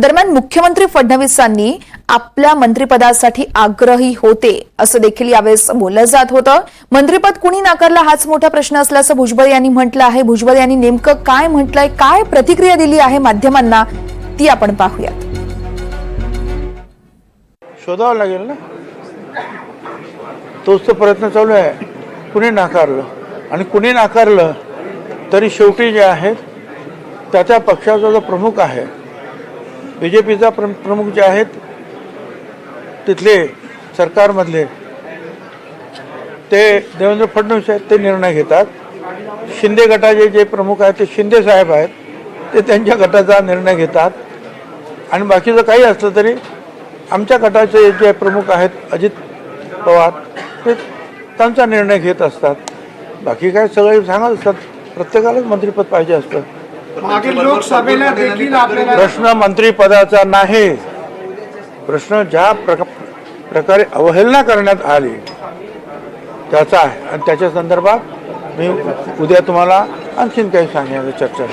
दरम्यान मुख्यमंत्री फडणवीसांनी आपल्या मंत्रिपदासाठी आग्रही होते असं देखील यावेळेस बोललं जात होतं. मंत्रिपद कुणी नाकारला हाच मोठा प्रश्न असल्याचं भुजबळ यांनी म्हटलं आहे. भुजबळ यांनी नेमकं काय म्हटलंय काय प्रतिक्रिया दिली आहे माध्यमांना ती आपण पाहूयात. शोधावं लागेल ना? तोच तो प्रयत्न चालू आहे. कुणी नाकारलं? आणि कुणी नाकारलं तरी शेवटी जे आहेत त्या त्या पक्षाचा जो प्रमुख आहे बी जे पीचा प्र प्रमुख जे आहेत तिथले सरकारमधले ते देवेंद्र फडणवीस आहेत ते निर्णय घेतात. शिंदे गटाचे जे प्रमुख आहेत ते शिंदे साहेब आहेत ते त्यांच्या गटाचा निर्णय घेतात. आणि बाकीचं काही असलं तरी आमच्या गटाचे जे प्रमुख आहेत अजित पवार ते त्यांचा निर्णय घेत असतात. बाकी काय सगळे सांगत असतात. प्रत्येकालाच मंत्रिपद पाहिजे असतं. मागील लोकसभेला देखील आपल्याला प्रश्न मंत्रिपदाचा नाही. प्रश्न ज्या प्रका प्रकारे अवहेलना करण्यात आली त्याचा आहे. आणि त्याच्या संदर्भात मी उद्या तुम्हाला आणखीन काही सांगण्याची चर्चा